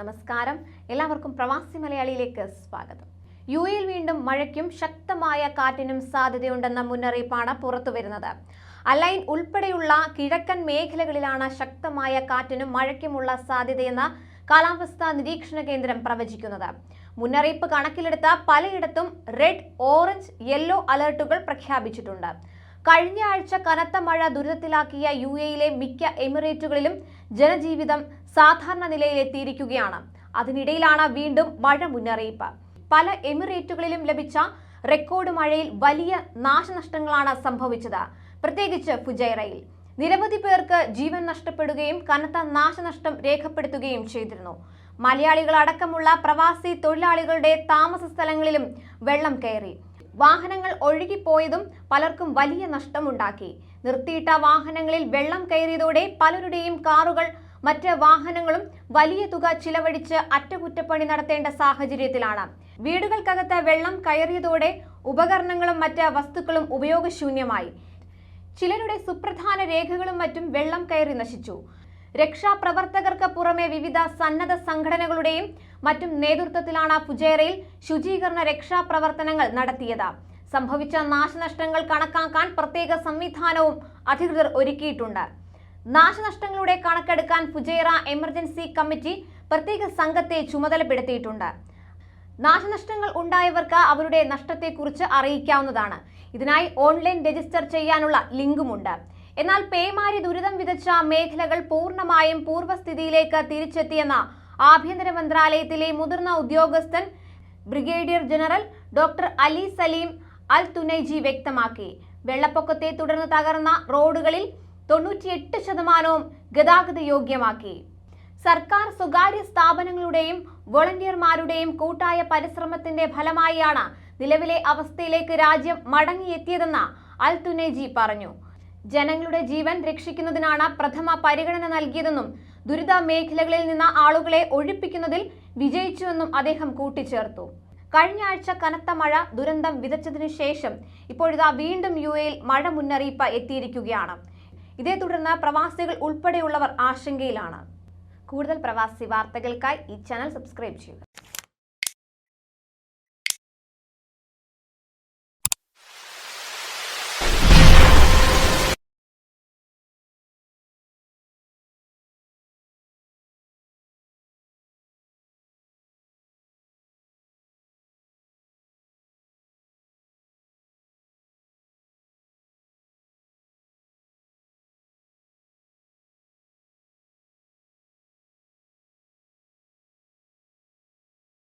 നമസ്കാരം. എല്ലാവർക്കും പ്രവാസി മലയാളിയിലേക്ക് സ്വാഗതം. യു എയിൽ വീണ്ടും മഴയ്ക്കും ശക്തമായ കാറ്റിനും സാധ്യതയുണ്ടെന്ന മുന്നറിയിപ്പാണ് പുറത്തുവരുന്നത് അലൈൻ ഉൾപ്പെടെയുള്ള കിഴക്കൻ മേഖലകളിലാണ് ശക്തമായ കാറ്റിനും മഴയ്ക്കുമുള്ള സാധ്യതയെന്ന് കാലാവസ്ഥാ നിരീക്ഷണ കേന്ദ്രം പ്രവചിക്കുന്നത്. മുന്നറിയിപ്പ് കണക്കിലെടുത്ത പലയിടത്തും റെഡ് ഓറഞ്ച് യെല്ലോ അലർട്ടുകൾ പ്രഖ്യാപിച്ചിട്ടുണ്ട്. കഴിഞ്ഞ ആഴ്ച കനത്ത മഴ ദുരിതത്തിലാക്കിയ യു എയിലെ മിക്ക എമിറേറ്റുകളിലും ജനജീവിതം സാധാരണ നിലയിലെത്തിയിരിക്കുകയാണ്. അതിനിടയിലാണ് വീണ്ടും മഴ മുന്നറിയിപ്പ്. പല എമിറേറ്റുകളിലും ലഭിച്ച റെക്കോർഡ് മഴയിൽ വലിയ നാശനഷ്ടങ്ങളാണ് സംഭവിച്ചത്. പ്രത്യേകിച്ച് ഫുജൈറയിൽ. നിരവധി പേർക്ക് ജീവൻ നഷ്ടപ്പെടുകയും കനത്ത നാശനഷ്ടം രേഖപ്പെടുത്തുകയും ചെയ്തിരുന്നു. മലയാളികളടക്കമുള്ള പ്രവാസി തൊഴിലാളികളുടെ താമസ സ്ഥലങ്ങളിലും വെള്ളം കയറി. വാഹനങ്ങൾ ഒഴുകിപ്പോയതും പലർക്കും വലിയ നഷ്ടമുണ്ടാക്കി. നിർത്തിയിട്ട വാഹനങ്ങളിൽ വെള്ളം കയറിയതോടെ പലരുടെയും കാറുകൾ മറ്റ് വാഹനങ്ങളും വലിയ തുക ചിലവഴിച്ച് അറ്റകുറ്റപ്പണി നടത്തേണ്ട സാഹചര്യത്തിലാണ്. വീടുകൾക്കകത്ത് വെള്ളം കയറിയതോടെ ഉപകരണങ്ങളും മറ്റ് വസ്തുക്കളും ഉപയോഗശൂന്യമായി. ചിലരുടെ സുപ്രധാന രേഖകളും മറ്റും വെള്ളം കയറി നശിച്ചു. രക്ഷാപ്രവർത്തകർക്ക് പുറമെ വിവിധ സന്നദ്ധ സംഘടനകളുടെയും മറ്റും നേതൃത്വത്തിലാണ് ഫുജേറയിൽ ശുചീകരണ രക്ഷാപ്രവർത്തനങ്ങൾ നടത്തിയത്. സംഭവിച്ച നാശനഷ്ടങ്ങൾ കണക്കാക്കാൻ പ്രത്യേക സംവിധാനവും അധികൃതർ ഒരുക്കിയിട്ടുണ്ട്. നാശനഷ്ടങ്ങളുടെ കണക്കെടുക്കാൻ ഫുജേറ എമർജൻസി കമ്മിറ്റി പ്രത്യേക സംഘത്തെ ചുമതലപ്പെടുത്തിയിട്ടുണ്ട്. നാശനഷ്ടങ്ങൾ ഉണ്ടായവർക്ക് അവരുടെ നഷ്ടത്തെക്കുറിച്ച് അറിയിക്കാവുന്നതാണ്. ഇതിനായി ഓൺലൈൻ രജിസ്റ്റർ ചെയ്യാനുള്ള ലിങ്കുമുണ്ട്. എന്നാൽ പേമാരി ദുരിതം വിതച്ച മേഖലകൾ പൂർണമായും പൂർവസ്ഥിതിയിലേക്ക് തിരിച്ചെത്തിയെന്ന ആഭ്യന്തര മന്ത്രാലയത്തിലെ മുതിർന്ന ഉദ്യോഗസ്ഥൻ brigadier general doctor Ali Salim Al Tunaiji വ്യക്തമാക്കി. വെള്ളപ്പൊക്കത്തെ തുടർന്ന് തകർന്ന റോഡുകളിൽ തൊണ്ണൂറ്റിയെട്ട് ശതമാനവും ഗതാഗത യോഗ്യമാക്കി. സർക്കാർ സ്വകാര്യ സ്ഥാപനങ്ങളുടെയും വോളണ്ടിയർമാരുടെയും കൂട്ടായ പരിശ്രമത്തിന്റെ ഫലമായാണ് നിലവിലെ അവസ്ഥയിലേക്ക് രാജ്യം മടങ്ങിയെത്തിയതെന്ന് അൽ തുനേജി പറഞ്ഞു. ജനങ്ങളുടെ ജീവൻ രക്ഷിക്കുന്നതിനാണ് പ്രഥമ പരിഗണന നൽകിയതെന്നും ദുരിത മേഖലകളിൽ നിന്ന് ആളുകളെ ഒഴിപ്പിക്കുന്നതിൽ വിജയിച്ചുവെന്നും അദ്ദേഹം കൂട്ടിച്ചേർത്തു. കഴിഞ്ഞ ആഴ്ച കനത്ത മഴ ദുരന്തം വിതച്ചതിനു ശേഷം ഇപ്പോഴിതാ വീണ്ടും യു എയിൽ മഴ മുന്നറിയിപ്പ് എത്തിയിരിക്കുകയാണ്. ഇതേ തുടർന്ന് പ്രവാസികൾ ഉൾപ്പെടെയുള്ളവർ ആശങ്കയിലാണ്. കൂടുതൽ പ്രവാസി വാർത്തകൾക്കായി ഈ ചാനൽ സബ്സ്ക്രൈബ് ചെയ്യുക.